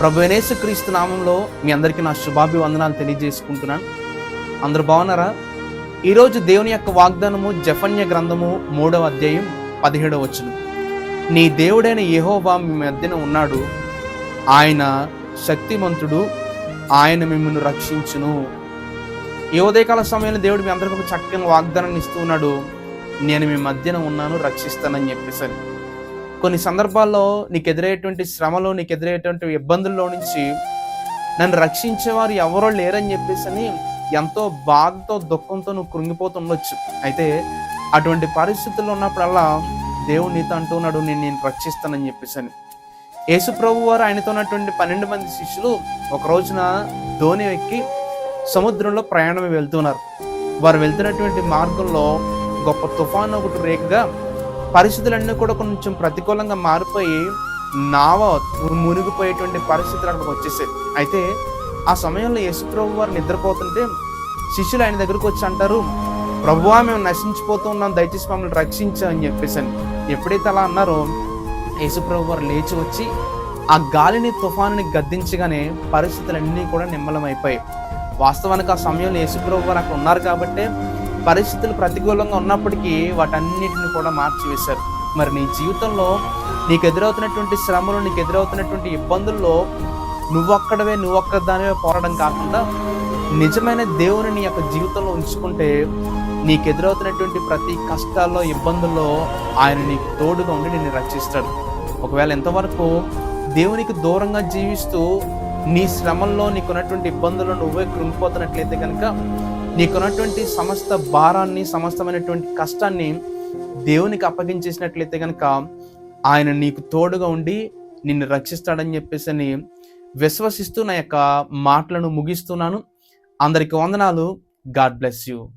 ప్రభు క్రీస్తు నామంలో మీ అందరికీ నా శుభాభివందనాలు తెలియజేసుకుంటున్నాను. అందరు బాగున్నారా? ఈరోజు దేవుని యొక్క వాగ్దానము జఫన్య గ్రంథము మూడవ అధ్యాయం పదిహేడవ వచ్చిన నీ దేవుడైన యెహోవా మీ మధ్యన ఉన్నాడు. ఆయన శక్తిమంతుడు. ఆయన మిమ్మల్ని రక్షించును. ఈ ఉదయకాల సమయంలో దేవుడు మీ అందరికీ ఒక చక్కని వాగ్దానాన్ని ఇస్తూ ఉన్నాడు. నేను మీ మధ్యన ఉన్నాను రక్షిస్తానని చెప్పేసి కొన్ని సందర్భాల్లో నీకు ఎదురయ్యేటువంటి శ్రమలో నీకు ఎదురయ్యేటువంటి ఇబ్బందుల్లో నుంచి నన్ను రక్షించేవారు ఎవరో లేరని చెప్పేసి అని ఎంతో బాధతో దుఃఖంతో నువ్వు కృంగిపోతుండొచ్చు అయితే అటువంటి పరిస్థితుల్లో ఉన్నప్పుడల్లా దేవుడు నీతో అంటున్నాడు నేను నేను రక్షిస్తానని చెప్పేసి అని యేసు ప్రభు వారు ఆయనతో ఉన్నటువంటి పన్నెండు మంది శిష్యులు ఒక రోజున ధోని ఎక్కి సముద్రంలో ప్రయాణం వెళ్తున్నారు. వారు వెళ్తున్నటువంటి మార్గంలో గొప్ప తుఫాను ఒకటి రేఖగా పరిస్థితులన్నీ కూడా కొంచెం ప్రతికూలంగా మారిపోయి నావ మునిగిపోయేటువంటి పరిస్థితులు అక్కడికి వచ్చేసాయి. అయితే ఆ సమయంలో యశుప్రభు వారు నిద్రపోతుంటే శిష్యులు ఆయన దగ్గరకు వచ్చి అంటారు ప్రభువా మేము నశించిపోతూ ఉన్నాం దయచేసి మమ్మల్ని రక్షించని చెప్పేసి అని. ఎప్పుడైతే అలా అన్నారో యేసుప్రభు వారు లేచి వచ్చి ఆ గాలిని తుఫానుని గద్దించగానే పరిస్థితులన్నీ కూడా నిమ్మలమైపోయాయి. వాస్తవానికి ఆ సమయంలో యేసుప్రభు వారు అక్కడ ఉన్నారు కాబట్టే పరిస్థితులు ప్రతికూలంగా ఉన్నప్పటికీ వాటన్నిటిని కూడా మార్చివేశారు. మరి నీ జీవితంలో నీకు ఎదురవుతున్నటువంటి శ్రమలు నీకు ఎదురవుతున్నటువంటి ఇబ్బందుల్లో నువ్వొక్కడవే నువ్వొక్క దానివే పోరాడం కాకుండా నిజమైన దేవుని నీ యొక్క జీవితంలో ఉంచుకుంటే నీకు ఎదురవుతున్నటువంటి ప్రతి కష్టాల్లో ఇబ్బందుల్లో ఆయన నీకు తోడుగా ఉండి నిన్ను రక్షిస్తాడు. ఒకవేళ ఎంతవరకు దేవునికి దూరంగా జీవిస్తూ నీ శ్రమంలో నీకున్నటువంటి ఇబ్బందుల్లో నువ్వే కృంగిపోతున్నట్లయితే కనుక నీకున్నటువంటి సమస్త భారాన్ని సమస్తమైనటువంటి కష్టాన్ని దేవునికి అప్పగించేసినట్లయితే కనుక ఆయన నీకు తోడుగా ఉండి నిన్ను రక్షిస్తాడని చెప్పేసి అని విశ్వసిస్తూ నా యొక్క మాటలను ముగిస్తున్నాను. అందరికి వందనాలు. God bless you.